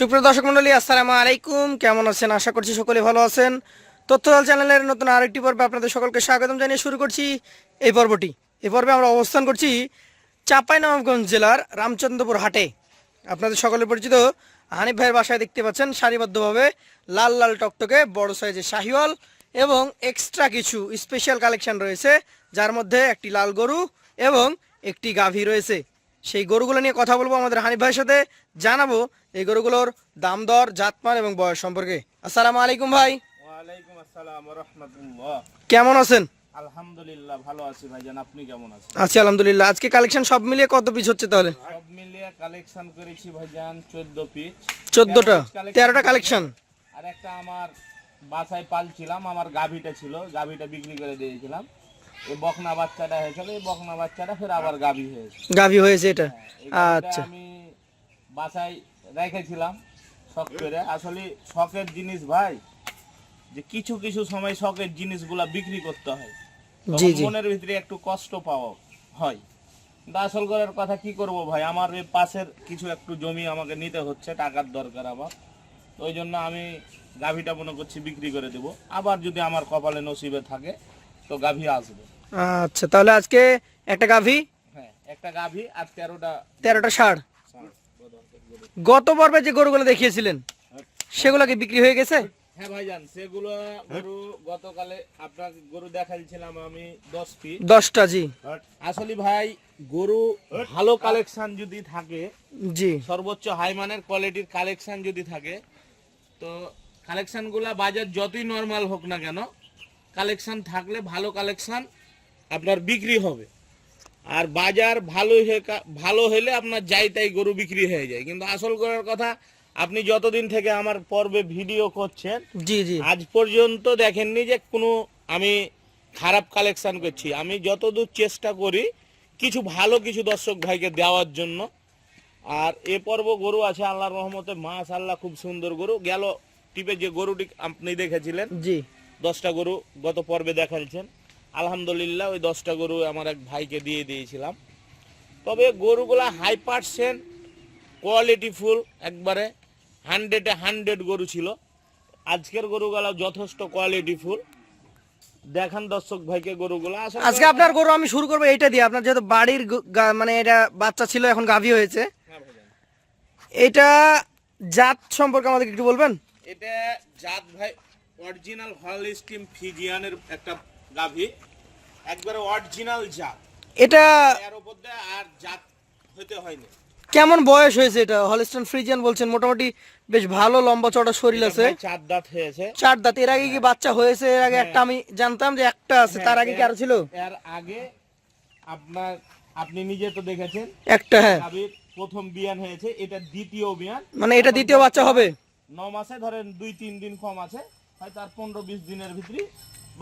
সুপ্রিয় দর্শক মন্ডলী আসসালামু আলাইকুম। কেমন আছেন? আশা করছি সকলে ভালো আছেন। তথ্যদল চ্যানেলের নতুন আরেকটি পর্বে আপনাদের সকলকে স্বাগতম জানিয়ে শুরু করছি এই পর্বটি। এই পর্বে আমরা অবস্থান করছি চাঁপাইনবাবগঞ্জ জেলার রামচন্দ্রপুর হাটে। আপনাদের সকলে পরিচিত হানিফ ভাইয়ের বাসায় দেখতে পাচ্ছেন, সারিবদ্ধভাবে লাল লাল টকটকে বড় সাইজের শাহিওয়াল এবং এক্সট্রা কিছু স্পেশাল কালেকশন রয়েছে, যার মধ্যে একটি লাল গরু এবং একটি গাভী রয়েছে। সেই গরুগুলো নিয়ে কথা বলব আমাদের হানিফ ভাইয়ের সাথে। জানাব এই গরুগুলোর দাম দর জাতমান এবং বয়স সম্পর্কে। আসসালামু আলাইকুম ভাই। কেমন আছেন? আলহামদুলিল্লাহ ভালো আছি ভাইজান। আপনি কেমন আছেন? আছি আলহামদুলিল্লাহ। আজকে কালেকশন সব মিলিয়ে কত পিস হচ্ছে তাহলে? সব মিলিয়ে কালেকশন করেছি ভাইজান চোদ্দ পিস চোদ্দটা? তেরোটা কালেকশন? আর একটা আমার বাসায় পালছিলাম আমার গাভিটা ছিল। গাভিটা বিক্রি করে দিয়েছিলাম। এই বকনা বাচ্চাটা হয়েছিল এই বকনা বাচ্চাটা ফের আবার গাভি হয়েছে। গাভী হয়েছে এটা? আচ্ছা। আমি বাসায় রেখেছিলাম শখ করে। আসলে শখের জিনিস ভাই যে কিছু কিছু সময় শখের জিনিসগুলা বিক্রি করতে হয়। মনের ভিতরে একটু কষ্ট পাওয়া হয়। আসল করার কথা কি করব ভাই আমার পাশের কিছু একটু জমি আমাকে নিতে হচ্ছে টাকার দরকার আবার। ওই জন্য আমি গাভীটা মনে করছি বিক্রি করে দেব। আবার যদি আমার কপালে নসিবে থাকে তো গাভী আসবে। আচ্ছা তাহলে আজকে একটা গাভী? হ্যাঁ একটা গাভী আর তেরোটা তেরোটা ষাড়। গত পর্বে যে গরুগুলো দেখিয়েছিলেন সেগুলো কি বিক্রি হয়ে গেছে? হ্যাঁ ভাইজান সেগুলো গরু গতকালে আপনার গরু দেখাইছিলাম আমি দশ পিস দশটা জি। আসলে ভাই গরু ভালো কালেকশন যদি থাকে জি। সর্বোচ্চ হাই মানের কোয়ালিটির কালেকশন যদি থাকে তো কালেকশনগুলা বাজার যতই নর্মাল হোক না কেন কালেকশন থাকলে ভালো কালেকশন আপনার বিক্রি হবে। আর বাজার ভালো হয়ে ভালো হলে আপনার যাই তাই গরু বিক্রি হয়ে যায়। কিন্তু আসল করার কথা আপনি যতদিন থেকে আমার পর্বে ভিডিও করছেন জি জি। আজ পর্যন্ত দেখেননি যে কোনো আমি খারাপ কালেকশন করছি। আমি যতদূর চেষ্টা করি কিছু ভালো কিছু দর্শক ভাইকে দেওয়ার জন্য। আর এ পর্ব গরু আছে আল্লাহর রহমতে মাস আল্লাহ খুব সুন্দর গরু। গেল টিপে যে গরুটি আপনি দেখেছিলেন জি। দশটা গরু গত পর্বে দেখাচ্ছেন আলহামদুলিল্লাহ ওই দশটা গরু আমার এক ভাইকে দিয়ে দিয়েছিলাম। তবে গরুগুলা হাই পার্সেন্ট কোয়ালিটি ফুল একবারে হান্ড্রেডে হান্ড্রেড গরু ছিল। আজকের গরুগুলা যথেষ্ট কোয়ালিটি ফুল। দেখান দর্শক ভাইকে গরুগুলা। আজকে আপনার গরু আমি শুরু করব এইটা দিয়ে। আপনার যেহেতু বাড়ির মানে এটা বাচ্চা ছিল এখন গাভী হয়েছে। হ্যাঁ এটা জাত সম্পর্কে আমাদের একটু বলবেন? এটা জাত ভাই অরিজিনাল হলস্টিম ফিজিয়ানের একটা গাভী একবারে অরিজিনাল জাত। এটা এর উপর দিয়ে আর জাত হতে হয়নি। কেমন বয়স হয়েছে এটা? হলস্টন ফ্রিজিয়ান বলছেন মোটামুটি বেশ ভালো লম্বা চড়া শরীর আছে। চার দাঁত হয়েছে। চার দাঁত। এর আগে কি বাচ্চা হয়েছে? এর আগে একটা আমি জানতাম যে একটা আছে। তার আগে কি আরও ছিল? এর আগে আপনার আপনি নিজে তো দেখেছেন। একটা হ্যাঁ। প্রথম বিয়ান হয়েছে। এটা দ্বিতীয় বিয়ান। মানে এটা দ্বিতীয় বাচ্চা হবে? ন মাসে ধরেন দুই তিন দিন কম আছে। হয়তো আর পনেরো বিশ দিনের ভিতরে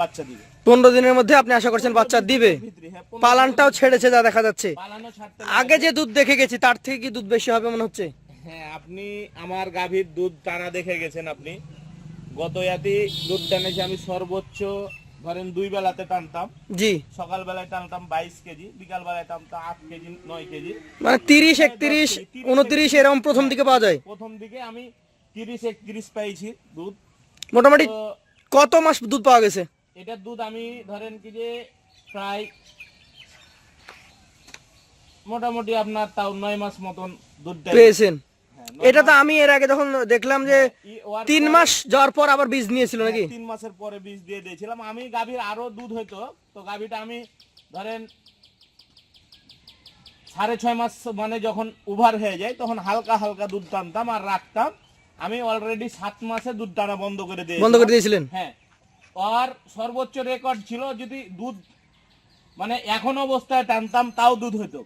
বাচ্চা দিবে। পনেরো দিনের মধ্যে আপনি আশা করছেন বাচ্চা দিবে? হ্যাঁ পালানটাও ছেড়েছে যা দেখা যাচ্ছে। আগে যে দুধ দেখে গেছি তার থেকে কি দুধ বেশি হবে মনে হচ্ছে? হ্যাঁ আপনি আমার গাভীর দুধ টানা দেখে গেছেন আপনি। গত ইয়াতি দুধ টানেছি আমি সর্বোচ্চ ধরেন দুই বেলাতে টানতাম। জি। সকাল বেলায় টানতাম বাইশ কেজি বিকাল বেলায় টানতাম আট কেজি নয় কেজি। মানে তিরিশ একত্রিশ উনত্রিশ এরকম প্রথম দিকে পাওয়া যায়? প্রথম দিকে আমি তিরিশ একত্রিশ পাইছি দুধ। মোটামুটি কত মাস দুধ পাওয়া গেছে? এটার দুধ আমি ধরেন কি যে প্রায় মোটামুটি আপনার তাও নয় মাস মতন দুধ পেয়েছেন? হ্যাঁ, এটা তো আমি এর আগে যখন দেখলাম যে তিন মাস যাওয়ার পর আবার বীজ নিয়েছিল নাকি? হ্যাঁ, তিন মাসের পরে বীজ দিয়ে দিয়েছিলাম। আমি গাভীর আরও দুধ হইতো তো গাভীটা আমি ধরেন সাড়ে ছয় মাস মানে যখন উভার হয়ে যায় তখন হালকা হালকা দুধ টানতাম আর রাখতাম। আমি অলরেডি সাত মাসে দুধ টানা বন্ধ করে দিয়েছি বন্ধ করে দিয়েছিলেন? হ্যাঁ আর সর্বোচ্চ রেকর্ড ছিল যদি দুধ মানে এখন অবস্থায় টানতাম তাও দুধ হতো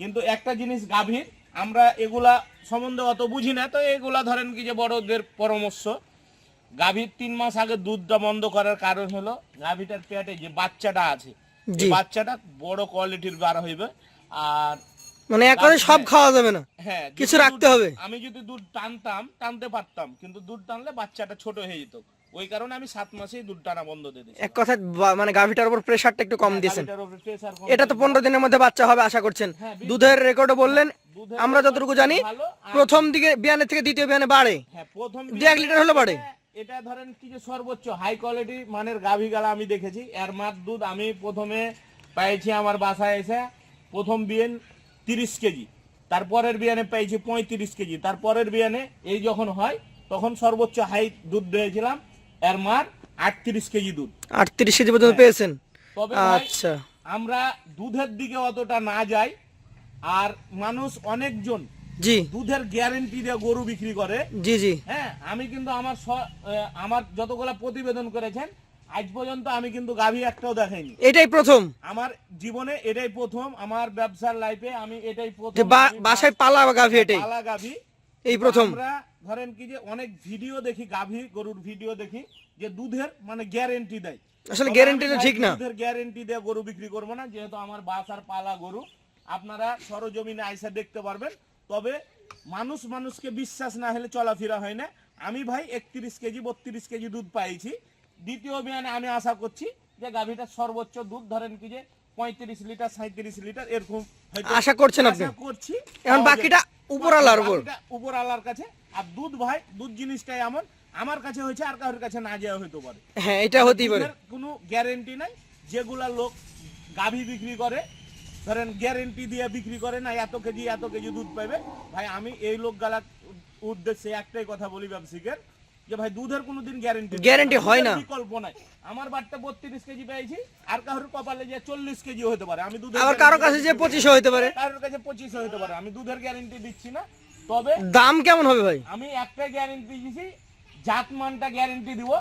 কিন্তু একটা জিনিস গাভীর আমরা এগুলা সম্বন্ধে অত বুঝি না তো এগুলা ধরেন কি যে বড়দের পরামর্শ গাভীর তিন মাস আগে দুধটা বন্ধ করার কারণ হলো গাভীটার পেটে যে বাচ্চাটা আছে। বাচ্চাটা বড় কোয়ালিটির বার হইবে আর মানে একবারে সব খাওয়া যাবে না হ্যাঁ কিছু রাখতে হবে। আমি যদি দুধ টানতাম টানতে পারতাম কিন্তু দুধ টানলে বাচ্চাটা ছোট হয়ে যেত ওই কারণে আমি সাত মাসেই দুধ টানা বন্ধ দিয়ে দিয়েছি। এক কথা মানে গাভিটার উপর প্রেশারটা একটু কম দিয়েছেন। pressure কম এটা তো পনেরো দিনের মধ্যে বাচ্চা হবে আশা করছেন। হ্যাঁ, দুধের রেকর্ডও বললেন। আমরা যতটুকু জানি প্রথম দিকে বিয়ানের থেকে দ্বিতীয় বিয়ানে বাড়ে। হ্যাঁ প্রথম দু এক লিটার হলে বাড়ে? এটা ধরেন কি যে সর্বোচ্চ হাই কোয়ালিটি মানের গাভী গালা আমি দেখেছি। এর মার দুধ আমি প্রথমে পেয়েছি আমার বাসায় এসে প্রথম বিয়ান তিরিশ কেজি। তারপরের বিয়ানে পেয়েছি পঁয়ত্রিশ কেজি। তারপরের বিয়ানে এই যখন হয় তখন সর্বোচ্চ হাই দুধ দিয়েছিলাম। এর মার আটত্রিশ কেজি দুধ। আটত্রিশ কেজি পর্যন্ত পেয়েছেন? তবে আচ্ছা। আমরা দুধের দিকে অতটা না যাই আর মানুষ অনেকজন জি। দুধের গ্যারেন্টি দিয়ে গরু বিক্রি করে। জি জি। হ্যাঁ আমি কিন্তু আমার আমার যতগুলা প্রতিবেদন করেছেন আজ পর্যন্ত আমি কিন্তু গাভী একটাও দেখাইনি। এটাই প্রথম? আমার জীবনে এটাই প্রথম আমার ব্যবসার লাইফে আমি এটাই প্রথম বাসায় পালা গাভী এটাই? পালা গাভী। এই প্রথম। আমরা ধরেন কি যে অনেক ভিডিও দেখি গাভী গরুর ভিডিও দেখি যে দুধের মানে গ্যারেন্টি দেয় আসলে তবে guarantee আমি টা ভাই ঠিক না। দুধের গ্যারেন্টি দিয়ে গরু বিক্রি করব না যেহেতু আমার বাস আর পালা গরু আপনারা সরজমিনে আইসা দেখতে পারবেন তবে মানুষ মানুষকে বিশ্বাস না হলে চলাফেরা হয় না আমি ভাই একত্রিশ কেজি বত্রিশ কেজি দুধ পাইছি দ্বিতীয় বিয়ানে আমি আশা করছি যে গাভীটার সর্বোচ্চ দুধ ধরেন কি যে পঁয়ত্রিশ লিটার সাঁত্রিশ লিটার এরকম আশা করছেন আপনি? করছি এখন বাকিটা যাবে। উপরওয়ালার উপর। উপরওয়ালার কাছে আর দুধ ভাই দুধ জিনিসটাই এমন আমার কাছে হয়েছে আর কারোর কাছে না যাওয়া হইতে পারে। হ্যাঁ এটা হতেই পারে। কোনো গ্যারেন্টি নাই যেগুলা লোক গাভী বিক্রি করে ধরেন গ্যারেন্টি দিয়ে বিক্রি করে না এত কেজি এত কেজি দুধ পাবে ভাই আমি এই লোক গালা উদ্দেশ্যে একটাই কথা বলি ব্যবসায়ীকে যে ভাই দুধের কোনোদিন গ্যারেন্টি Guarantee হয় না। বিকল্প নাই আমার বাড়িতে বত্রিশ কেজি পেয়েছি আর কারোর কপালে যে চল্লিশ কেজি হতে পারে আমি দুধের আবার কারও কাছে যে দিচ্ছি না। পঁচিশও হতে পারে। কারোর কাছে পঁচিশ হতে পারে আমি দুধের গ্যারেন্টি দিচ্ছি না। তবে দাম কেমন হবে ভাই? আমি একটা গ্যারেন্টি দিছি জাতমানটা গ্যারেন্টি দিব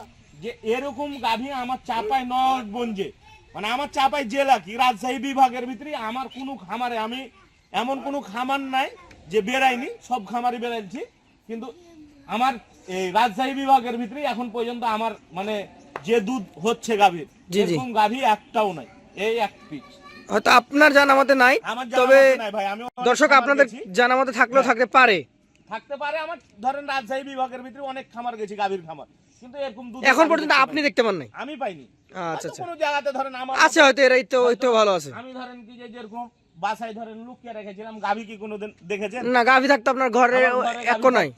যে এরকম গাভী আমার চাপায় নগঞ্জে মানে আমার চাপায় জেলা কি? রাজশাহী বিভাগের ভিতরে আমার কোনো খামারে আমি এমন কোনো খামার নাই যে বেড়াইনি সব খামারে বেড়াইছি। কিন্তু আমার এই রাজশাহী বিভাগের ভিতরে এখন পর্যন্ত আমার মানে যে দুধ হচ্ছে গাভীর। এরকম গাভী একটাও নাই এই এক পিস হয়তো আপনার জানা মতে নাই তবে দর্শক আপনাদের। জানা মতে থাকলেও থাকতে পারে। থাকতে পারে আমার ধরেন রাজশাহী বিভাগের ভিতরে অনেক খামার গেছি গাভীর খামার। কিন্তু এরকম এখন আমি পর্যন্ত আপনি দেখতে পান নাই আমি পাইনি। আচ্ছা আচ্ছা। কোনো জায়গাতে ধরেন আমার আছে হয়তো এরাই তো ওই ভালো আছে। আমি ধরেন কি যে যেরকম বাসায় ধরেন লুকিয়ে রেখেছিলাম গাভী কি কোনোদিন দেখেছেন? না গাভী থাকতো আপনার ঘরে এক গাভী নাই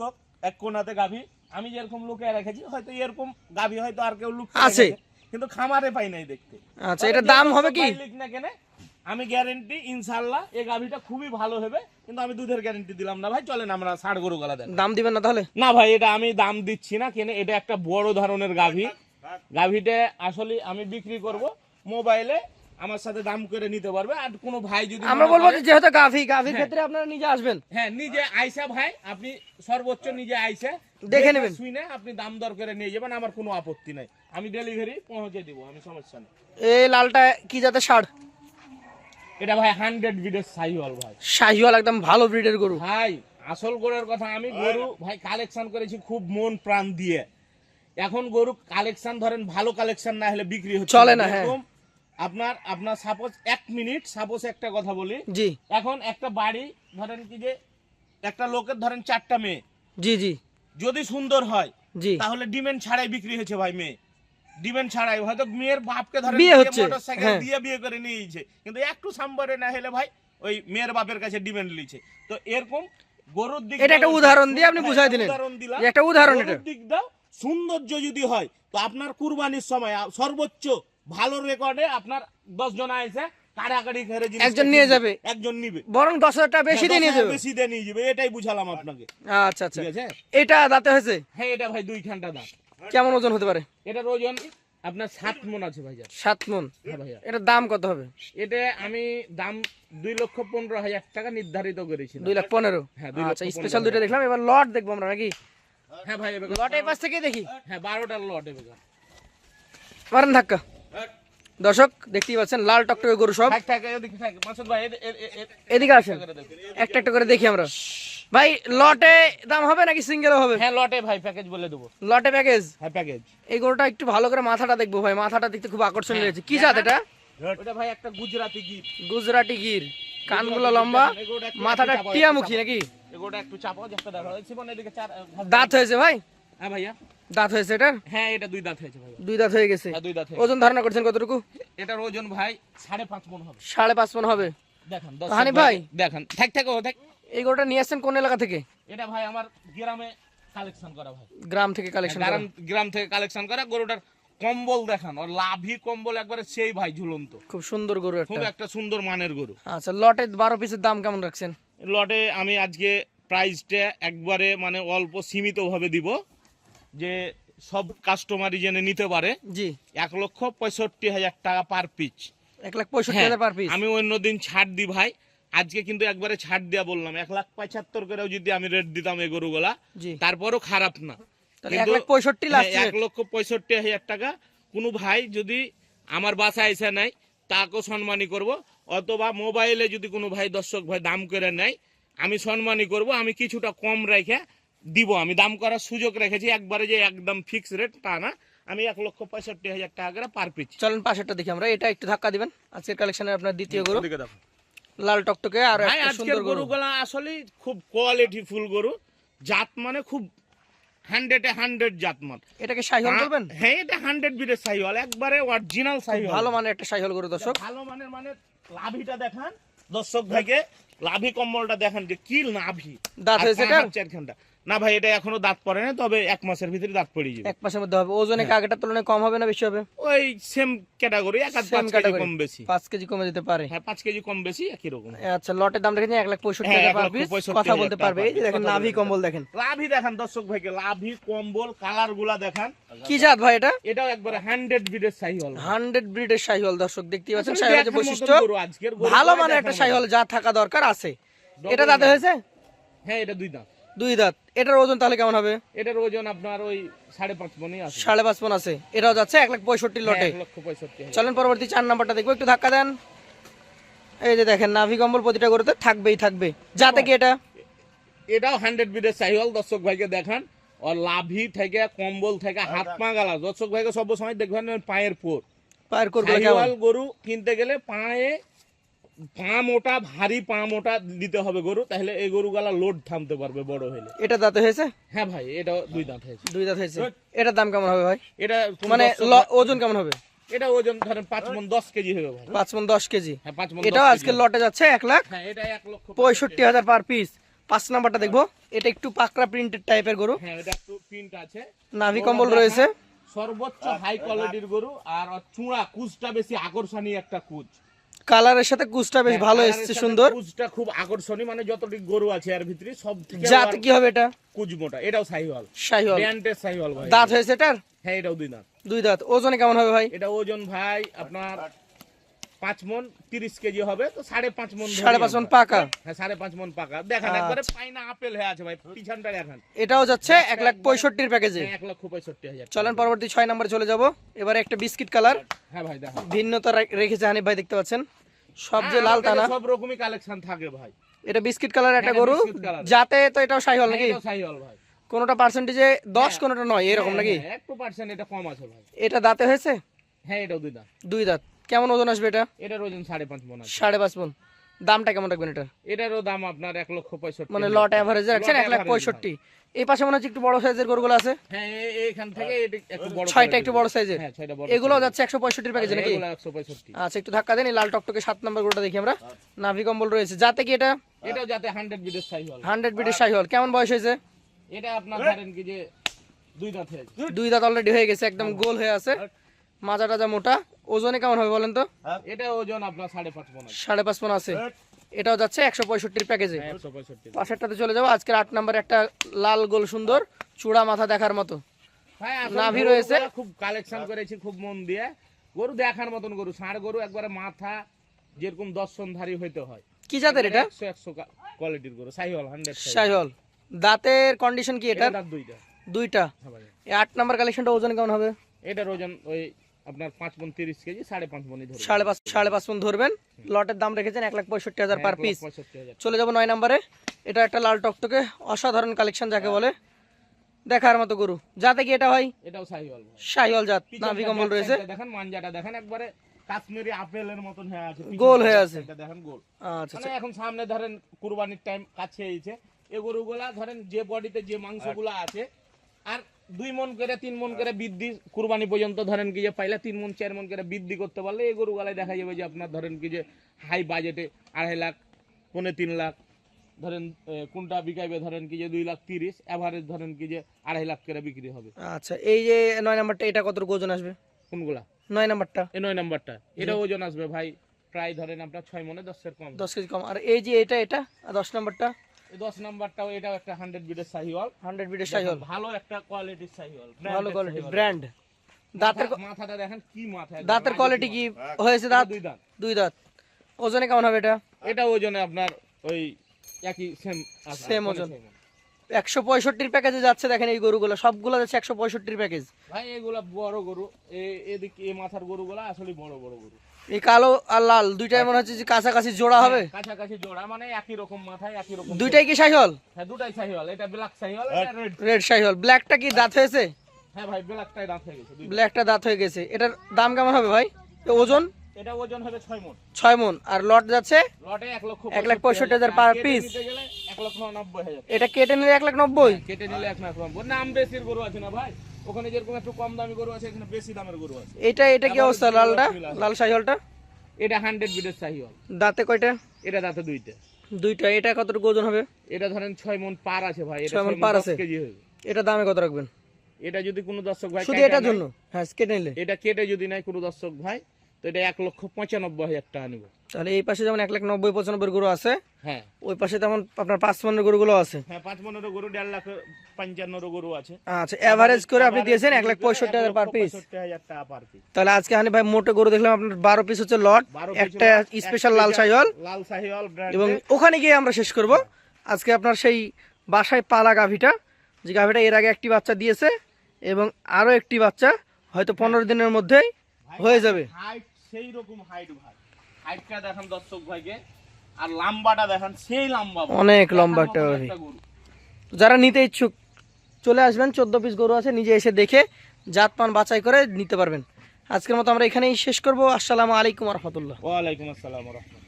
এক কোনাতে গাভী। আমি যেরকম লুকিয়ে রেখেছি হয়তো এরকম গাভী হয়তো আর কেউ লুকিয়ে আছে। কিন্তু খামারে পাই নাই দেখতে। আচ্ছা এটা দাম হবে কি? লিখ না কেনে আমি গ্যারেন্টি ইনশাল্লাহ এই গাভীটা খুবই ভালো হবে কিন্তু আমি দুধের গ্যারেন্টি দিলাম না। ভাই চলেন আমরা ষাট গরু গলা দেন দাম দিবেন না তাহলে? না ভাই এটা আমি দাম দিচ্ছি না কেন এটা একটা বড় ধরনের গাভী। গাভীটা আসলে আমি বিক্রি করব মোবাইলে আমার সাথে দাম করে নিতে পারবে। আর কোনো ভাই যদি আমরা বলব যেহেতু গাভী গাভীর ক্ষেত্রে আপনারা নিজে আসবেন। হ্যাঁ নিজে আইসা ভাই আপনি সর্বোচ্চ নিজে আইসা। দেখে নেবেন। শুনে আপনি দাম দর করে নিয়ে যাবেন আমার কোনো আপত্তি নাই। আমি ডেলিভারি পৌঁছে দিব আমি সমস্যা নেই। এই লালটা কি যাতে ষাট এটা ভাই হান্ড্রেড বিডের সাইওয়াল ভাই। শাহিওয়াল একদম ভালো ব্রিডের গরু। ভাই আসল গরুর কথা আমি গরু ভাই কালেকশন করেছি খুব মন প্রাণ দিয়ে। এখন গরু কালেকশন ধরেন ভালো কালেকশন না হলে বিক্রি হচ্ছে চলে না, হ্যাঁ। আপনার আপনার সাপোজ এক মিনিট সাপোজ একটা কথা বলি। জি। এখন একটা বাড়ি ধরেন কি যে একটা লোকের ধরেন চারটা মেয়ে। জি জি। যদি সুন্দর হয় জি। তাহলে ডিমেন্ড ছাড়াই বিক্রি হয়েছে ভাই মেয়ে। ডিমেন্ড ছাড়াই হয়তো মেয়ের বাপকে ধরেন বিয়ে হচ্ছে, মোটরসাইকেল হ্যাঁ। দিয়ে বিয়ে করে নিয়েছে কিন্তু একটু সাম্বারে না হলে ভাই ওই মেয়ের বাপের কাছে ডিমেন্ড লিছে তো এরকম গরুর দিক এটা একটা উদাহরণ দিয়ে আপনি হ্যাঁ, বুঝাই দিলেন। উদাহরণ দিলাম। একটা উদাহরণ এটা। দিক দাও সৌন্দর্য যদি হয় তো আপনার কুরবানির সময় সর্বোচ্চ ভালো রেকর্ডে আপনার দশ জন আইসে কাড়াকাড়ি জিনিসটা একজন নিয়ে যাবে। একজন নিবে। বরং দশ হাজার টাকা বেশি দিয়ে নিয়ে যাবে। বেশি দিয়ে নিয়ে যাবে এটাই বুঝালাম আপনাকে। আচ্ছা আচ্ছা। ঠিক আছে? এটা দাঁতে হয়েছে? হ্যাঁ এটা ভাই দুই ঘণ্টা দাম কেমন ওজন হতে পারে? এটার ওজন আপনার সাত মন আছে ভাইয়া সাত মন। হ্যাঁ ভাইয়া। এটার দাম কত হবে? এটা আমি দাম দুই লক্ষ পনেরো হাজার টাকা নির্ধারিত করেছি দুই লাখ পনেরো? হ্যাঁ, দুই লক্ষ আচ্ছা স্পেশাল দুইটা দেখলাম এবার লট দেখব আমরা নাকি? হ্যাঁ ভাই লট এই পাশ থেকেই দেখি। হ্যাঁ বারোটার লট এবার। মারেন ধাক্কা। দর্শক দেখতেই পাচ্ছেন লাল টকটকে গরু সব। থাক থাক এদিকে আসেন। একটা একটা করে দেখি আমরা। ভাই লটে দাম হবে নাকি সিঙ্গেল হবে? হ্যাঁ লটে ভাই প্যাকেজ বলে দেবো। লটে প্যাকেজ হ্যাঁ প্যাকেজ এই গরুটা একটু ভালো করে মাথাটা দেখব ভাই মাথাটা দেখতে খুব আকর্ষণীয় হয়েছে কি জাত এটা? ওটা ভাই একটা গুজরাটি গিফট গুজরাটি গির। কানগুলো লম্বা মাথাটা টিয়ামুখী নাকি? এগুলোটা একটু চাপাও একটা দেখো জীবন এদিকে চার দাঁত হয়েছে ভাই? হ্যাঁ ভাইয়া। দাঁত হয়েছে এটা? হ্যাঁ এটা দুই দাঁত হয়েছে ভাইয়া। দুই দাঁত হয়ে গেছে। হ্যাঁ দুই দাঁত হয়েছে ওজন ধারণা করছেন কতটুকু? এটার ওজন ভাই সাড়ে পাঁচ মন হবে। সাড়ে পাঁচ মন হবে। দেখান হানি ভাই? দেখান। থাক থাক ও থাক। এই গরুটা নিয়ে আসছেন কোন এলাকা থেকে? এটা ভাই আমার গ্রামে কালেকশন করা ভাই। গ্রাম থেকে কালেকশন গ্রাম গ্রাম থেকে কালেকশন করা গরুটার কম্বল দেখান ওর লাভি কম্বল একবারে সেই ভাই ঝুলন্ত। খুব সুন্দর গরু একটা। খুব একটা সুন্দর মানের গরু। আচ্ছা লটে বারো পিসের দাম কেমন রাখছেন? লটে আমি আজকে প্রাইসটা একবারে মানে অল্প সীমিতভাবে দিব যে সব কাস্টমারই জেনে নিতে পারে। জি। এক লক্ষ পঁয়ষট্টি হাজার টাকা পার পিচ এক লাখ পঁয়ষট্টি হাজার পার পিস আমি অন্য দিন ছাড় দিই ভাই। আজকে কিন্তু একবারে ছাড় দেয়া বললাম এক লাখ পঁচাত্তর করেও যদি আমি রেট দিতাম এই গরুগুলা তারপরও খারাপ না। এক লাখ পঁয়ষট্টি হ্যাঁ, এক লক্ষ পঁয়ষট্টি হাজার টাকা কোনো ভাই যদি আমার বাসা এসে নেয় তাকেও সম্মানী করব। অথবা মোবাইলে যদি কোনো ভাই দর্শক ভাই দাম করে নেয় আমি সম্মানী করব। আমি কিছুটা কম রেখে দিব। আমি দাম করার সুযোগ রেখেছি একবারে যে একদম ফিক্স রেট তা না। আমি এক লক্ষ পঁয়ষট্টি হাজার টাকা করে পার পিচ চলেন পাশেরটা দেখি আমরা এটা একটু ধাক্কা দিবেন। আজকের কালেকশনের আপনার দ্বিতীয় গরু। লাল টকটকে আর একটা সুন্দর গরু। আসলে খুব কোয়ালিটি ফুল গরু। জাত মানে খুব হান্ড্রেডে হান্ড্রেড জাত মান এটাকে সাইহল বলবেন? হ্যাঁ এটা হান্ড্রেড বিটের সাইহল একবারে অরিজিনাল সাইহল। ভালো মানে একটা সাইহল গরু দর্শক। ভালো মানের মানে লাভিটা দেখান দর্শক ভাইকে লাভি কম্বলটা দেখান যে কি লাভি। দাঁত হয়েছে এটা চারখানটা। না ভাই এটা এখনও দাঁত পড়ে না তবে এক মাসের ভিতরে দাঁত পড়ে যাবে। এক মাসের মধ্যে হবে। ওজনে কি আগেটার তুলনায় কম হবে না বেশি হবে? ওই সেম ক্যাটাগরি এক আধ পাঁচ কেজি কম বেশি। পাঁচ কেজি কমে যেতে পারে। হ্যাঁ পাঁচ কেজি কম বেশি একই রকম। আচ্ছা লটের দাম রেখেছেন এক লাখ পঁয়ষট্টি হ্যাঁ, এক পার পিস কথা বলতে পারবে। এই যে দেখেন বলতে কম্বল দেখেন। লাভি দেখান দর্শক ভাইকে লাভি কম্বল কালারগুলা দেখান। কি জাত ভাই এটা? এটাও একবারে হান্ড্রেড বিটের সাইওয়াল হান্ড্রেড ব্রিডের সাইহল দর্শক দেখতেই পাচ্ছেন সাইহলের যে বৈশিষ্ট্য? ভালো মানে একটা। সাইহল যা থাকা দরকার আছে। এটা দাঁতে হয়েছে? হ্যাঁ এটা দুই দাঁত। দুই দাঁত। এটার ওজন তাহলে কেমন হবে? এটার ওজন আপনার ওই সাড়ে পাঁচ মনে আছে। সাড়ে পাঁচ পন আছে। এটাও যাচ্ছে এক লাখ পঁয়ষট্টি লটে। হ্যাঁ, লক্ষ পঁয়ষট্টি চলেন পরবর্তী চার নাম্বারটা দেখব। একটু ধাক্কা দেন। এই যে দেখেন নাভি কম্বল প্রতিটা গরুতে থাকবেই থাকবে। যাতে কি এটা? এটাও হান্ড্রেড বিটের সাইওয়াল দর্শক ভাইকে দেখান। আর লাভি থেকে কম্বল থেকে হাত পা গালা। দর্শক ভাইকে সব সময় দেখবেন পায়ের পোর। পায়ের কেমন? গরু কিনতে গেলে পায়ে পা মোটা ভারী পা মোটা দিতে হবে গরু তাহলে এই গরু গালা লোড থামতে পারবে বড় হলে এটা দাঁতে হয়েছে? হ্যাঁ ভাই এটাও দুই দাঁত হয়েছে। দুই দাঁত হয়েছে। এটার দাম কেমন হবে ভাই? এটা মানে ওজন কেমন হবে? এটা ওজন ধরেন পাঁচ মন দশ কেজি হবে ভাই। পাঁচ মন দশ কেজি। হ্যাঁ পাঁচ মন এটাও আজকে লটে যাচ্ছে এক লাখ হ্যাঁ এটা এক লক্ষ পঁয়ষট্টি হাজার। পার পিস পাঁচ নাম্বারটা দেখব। এটা একটু পাকড়া প্রিন্টেড টাইপের গরু। হ্যাঁ এটা একটু প্রিন্ট আছে। নাভি কম্বল রয়েছে। সর্বোচ্চ হাই কোয়ালিটির গরু আর চূড়া কুচটা বেশি আকর্ষণীয় একটা কুচ। কালারের সাথে কুচটা বেশ ভালো এসেছে সুন্দর। কুচটা খুব আকর্ষণীয় মানে যতটি গরু আছে এর ভিতরে সব থেকে জাত কি হবে এটা? কুচ মোটা এটাও সাইওয়াল সাইহল ব্যান্ডের সাইওয়াল ভাই। দাঁত হয়েছে এটার? হ্যাঁ এটাও দুই দাঁত। দুই দাঁত। ওজনে কেমন হবে ভাই? এটা ওজন ভাই আপনার পাঁচ মন তিরিশ কেজি হবে তো সাড়ে পাঁচ মন সাড়ে পাঁচ মন পাকা? হ্যাঁ সাড়ে পাঁচ মন পাকা। দেখান আচ্ছা। একবারে পাইনা আপেল হয়ে আছে ভাই পিছনটা দেখান। এটাও যাচ্ছে এক লাখ পঁয়ষট্টির প্যাকেজে হ্যাঁ, এক লক্ষ পঁয়ষট্টি হাজার। চলেন পরবর্তী ছয় নম্বরে চলে যাব। এবারে একটা বিস্কিট কালার। হ্যাঁ ভাই দেখান। ভিন্নতা রেখেছে হানিফ ভাই দেখতে পাচ্ছেন? সব যে হ্যাঁ, লাল টানা সব রকমই কালেকশন থাকে ভাই। এটা বিস্কিট কালার একটা হ্যাঁ, গরু। যাতে তো এটাও সাইহল নাকি? এটাও সাইওয়াল ভাই। কোনোটা পার্সেন্টেজে দশ কোনোটা নয় এরকম নাকি? হ্যাঁ, এটা কম আছে ভাই। এটা দাঁতে হয়েছে? হ্যাঁ এটাও দুই দাঁত। দুই দাঁত। কেমন ওজন আসবে এটা? এটার ওজন সাড়ে পাঁচ মন সাড়ে পাঁচ মন। দামটা কেমন রাখবেন এটা এটারও দাম আপনার এক লক্ষ পঁয়ষট্টি মানে লট। অ্যাভারেজে রাখছেন? এক লাখ পঁয়ষট্টি। এই পাশে মনে হচ্ছে একটু বড় সাইজের গরুগুলো আছে? হ্যাঁ এ- এখান থেকে একটু বড় ছয়টা একটু বড় সাইজের হ্যাঁ ছয়টা বড় এগুলো যাচ্ছে একশো পঁয়ষট্টির প্যাকেজে নাকি? এগুলো একশো পঁয়ষট্টি। আচ্ছা একটু ধাক্কা দেন এই লাল টকটকে সাত নম্বর গরুটা দেখি আমরা। নাভি কম্বল রয়েছে। যাতে কি এটা? এটাও যাতে হান্ড্রেড বিডের সাইজ হল। হান্ড্রেড বিটের সাইহল কেমন বয়স হয়েছে? এটা আপনার ধরেন কি যে দুই দাঁত হয়েছে দুই দাঁত অলরেডি হয়ে গেছে একদম গোল হয়ে আছে। মাজা টাজা মোটা। ওজনে কেমন হবে বলেন তো? এটা ওজন আপনার সাড়ে পাঁচ আছে। সাড়ে পাঁচ আছে। এটাও যাচ্ছে একশো পঁয়ষট্টির প্যাকেজে। হ্যাঁ, পাশেরটাতে চলে যাব। আজকের আট নাম্বার একটা লাল গোল সুন্দর চূড়া মাথা দেখার মতো। হ্যাঁ নাভি রয়েছে। খুব কালেকশন করেছি খুব মন দিয়ে। গরু দেখার মতন গরু ষাঁড় গরু একবারে মাথা যেরকম দর্শনধারী হইতে হয়। কি জাতের এটা? একশো একশো কোয়ালিটির গরু সাইহল হান্ড্রেড সাইহল। দাঁতের কন্ডিশন কি এটা এটার? দুইটা। দুইটা। হ্যাঁ এই আট নাম্বার কালেকশনটা ওজন কেমন হবে? এটার ওজন ওই আপনার পাঁচ মন তিরিশ কেজি সাড়ে পাঁচ ধরুন সাড়ে পাঁচ সাড়ে পাঁচ মন ধরবেন। লটের দাম রেখেছেন এক লাখ পঁয়ষট্টি হাজার পার পিস চলে যাব নয় নম্বরে। এটা একটা লাল টকটকে অসাধারণ কালেকশন যাকে বলে। দেখার মতো গরু। যাতে কি এটা হয়? এটাও ভাই। শাহিওয়াল জাত। নাভি কম্বল রয়েছে। দেখেন মাঞ্জাটা দেখেন একবারে কাশ্মীরি আপেলের মতন হয়ে আছে গোল হয়ে আছে। side টা দেখেন গোল। আচ্ছা মানে এখন সামনে ধরেন কুরবানির টাইম কাছে এইছে এই গরুগুলা ধরেন যে বডিতে যে মাংসগুলা আছে আর দুই মন করে তিন মন করে বৃদ্ধি কুরবানি পর্যন্ত ধরেন কি যে পাইলে তিন মন চার মন করে বৃদ্ধি করতে পারলে এই গরুগুলাই দেখা যাবে যে আপনার ধরেন কি যে হাই বাজেটে আড়াই লাখ পৌনে তিন লাখ ধরেন কোনটা বিকাইবে ধরেন কি যে দুই লাখ তিরিশ এভারেজ ধরেন কি যে আড়াই লাখ করে বিক্রি হবে। আচ্ছা এই যে নয় নাম্বারটা এটা কত ওজন আসবে? কোনগুলা? নয় নাম্বারটা। এই নয় নাম্বারটা। এটা ওজন আসবে ভাই প্রায় ধরেন আপনার ছয় মনে দশের কম। দশ কেজি কম। আর এই যে এটা এটা আর দশ নাম্বারটা? দশ নাম্বারটাও এটাও একটা হান্ড্রেড বিডের সাহিওয়াল। হান্ড্রেড বিটের সাহিওয়াল। ভালো একটা কোয়ালিটির সাহিওয়াল। ভালো কোয়ালিটি ব্র্যান্ড দাঁতের মাথাটা দেখেন কি মাথা দাঁতের কোয়ালিটি কি হয়েছে দাঁত? দুই দাঁত। দুই দাঁত। ওজনে কেমন হবে এটা? এটা ওজনে আপনার ওই একই সেম সেম ওজন। একশো পঁয়ষট্টির প্যাকেজে যাচ্ছে দেখেন এই গরুগুলো। সবগুলো যাচ্ছে একশো পঁয়ষট্টির প্যাকেজ ভাই এগুলা বড় গরু। এদিকে এই মাথার গরুগুলা আসলে বড় বড় গরু। এই কালো আর লাল দুইটাই মনে হচ্ছে যে কাছাকাছি জোড়া হবে? কাছাকাছি জোড়া মানে একই রকম মাথায় একই রকম দুইটাই কি সাইহল হ্যাঁ দুটাই সাহিওয়াল এটা ব্ল্যাক সাহিওয়াল এটা রেড রেড সাইহল ব্ল্যাকটা কি দাঁত হয়েছে? হ্যাঁ ভাই ব্ল্যাকটাই দাঁত হয়ে গেছে ব্ল্যাকটা দাঁত হয়ে গেছে। এটার দাম কেমন হবে ভাই? ওজন? এটা ওজন হবে ছয় মন। ছয় মন। আর লট যাচ্ছে? লটে এক লক্ষ এক লাখ পঁয়ষট্টি হাজার per আর কেটে piece। নিতে গেলে এটা কেটে নিলে এক লাখ নব্বই? কেটে নিলে এক লাখ নব্বই। নাম বেশির গরু আছে না ভাই? ওখানে যেরকম একটু কম দামি গরু আছে এখানে বেশি দামের গরু আছে। এটা এটা কি অবস্থা লালটা? লাল সাইহলটা? এটা হান্ড্রেড বিডের সাহিওয়াল দাঁতে কয়টা? এটা দাঁতে দুইটা। দুইটা। এটা কতটুকু ওজন হবে? এটা ধরেন ছয় মন পার আছে ভাই। ছয় মণ পার আছে। কেজি হবে এটা দামে কত রাখবেন? এটা যদি কোনো দর্শক ভাই শুধু এটার জন্য? হ্যাঁ কেটে নিলে। এটা কেটে যদি নাই কোনো দর্শক ভাই তো এটা এক লক্ষ পঁচানব্বই হাজার টাকা নেব। তাহলে এই পাশে যেমন এক লাখ নব্বই পঁচানব্বই গরু আছে হ্যাঁ। ওই পাশে তেমন আপনার পাঁচ মনের গরুগুলো আছে? হ্যাঁ পাঁচ মনেরও গরু দেড় লাখ পঞ্চান্নরও গরু আছে। আচ্ছা এভারেজ করে আপনি দিয়েছেন এক লাখ পঁয়ষট্টি হাজার পার পিস টাকা পার পিস তাহলে আজকে হানি ভাই মোটে গরু দেখলাম আপনার বারো পিস হচ্ছে লট একটা স্পেশাল লাল সাইহল লাল সাহিওয়াল ব্র্যান্ড এবং ওখানে গিয়ে আমরা শেষ করব। আজকে আপনার সেই বাসায় পালা গাভিটা যে গাভিটা এর আগে একটি বাচ্চা দিয়েছে এবং আরও একটি বাচ্চা হয়তো পনেরো দিনের মধ্যেই হয়ে যাবে। হাইট সেই রকম হাইট ভাই। হাইটটা দেখান দর্শক ভাইকে আর লম্বাটা দেখান সেই লম্বা অনেক লম্বা একটা গরু। যারা নিতে ইচ্ছুক চলে আসবেন চোদ্দ পিস গরু আছে নিজে এসে দেখে জাত পান বাছাই করে নিতে পারবেন। আজকের মতো আমরা এখানেই শেষ করব। আসসালামু আলাইকুম রহমতুল্লাহ। ওয়ালাইকুম আসসালাম রহমতুল্লাহ।